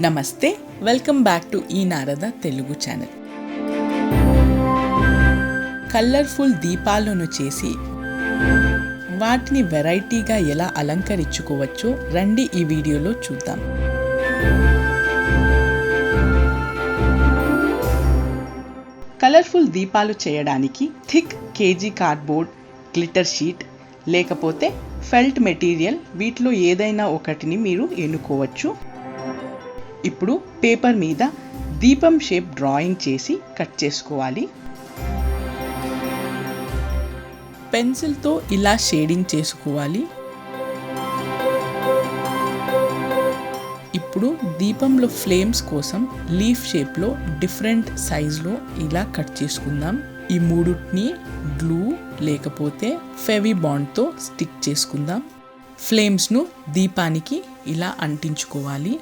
నమస్తే welcome back to ఈ Narada Telugu channel colourful దీపాలను చేసి వాటిని వెరైటీగా ఎలా అలంకరించుకోవచ్చో రండి ఈ వీడియోలో చూద్దాం. కలర్ఫుల్ దీపాలు చేయడానికి thick KG cardboard glitter sheet లేకపోతే ఫెల్ట్ మెటీరియల్ వీటిలో ఏదైనా ఒకటిని మీరు ఎన్నుకోవచ్చు. ఇప్పుడు పేపర్ మీద దీపం షేప్ డ్రాయింగ్ చేసి కట్ చేసుకోవాలి. పెన్సిల్తో ఇలా షేడింగ్ చేసుకోవాలి. ఇప్పుడు దీపంలో ఫ్లేమ్స్ కోసం లీఫ్ షేప్లో డిఫరెంట్ సైజులో ఇలా కట్ చేసుకుందాం. ఈ మూడుని గ్లూ లేకపోతే ఫెవి బాండ్తో స్టిక్ చేసుకుందాం. ఫ్లేమ్స్ను దీపానికి ఇలా అంటించుకోవాలి.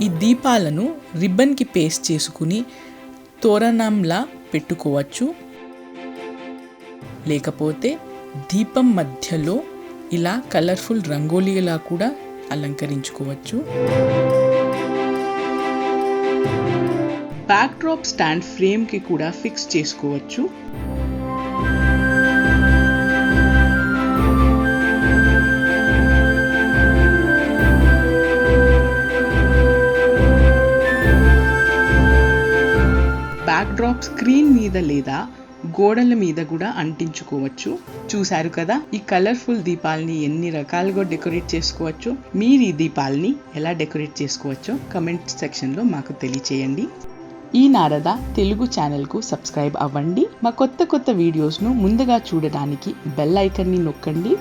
ఈ దీపాలను రిబ్బన్కి పేస్ట్ చేసుకుని తోరణంలా పెట్టుకోవచ్చు. లేకపోతే దీపం మధ్యలో ఇలా కలర్ఫుల్ రంగోలీలా కూడా అలంకరించుకోవచ్చు. బ్యాక్ డ్రాప్ స్టాండ్ ఫ్రేమ్కి కూడా ఫిక్స్ చేసుకోవచ్చు. బ్యాక్ డ్రాప్ స్క్రీన్ మీద లేదా గోడల మీద కూడా అంటించుకోవచ్చు. చూశారు కదా? ఈ కలర్ఫుల్ దీపాలని ఎన్ని రకాలుగా డెకరేట్ చేసుకోవచ్చు? మీరు ఈ దీపాలని ఎలా డెకరేట్ చేసుకోవచ్చో? కమెంట్ సెక్షన్లో మాకు తెలియచేయండి. ఈ నారద తెలుగు ఛానల్కు సబ్స్క్రైబ్ అవ్వండి. మా కొత్త కొత్త వీడియోస్ను ముందుగా చూడడానికి బెల్ ఐకన్ని నొక్కండి.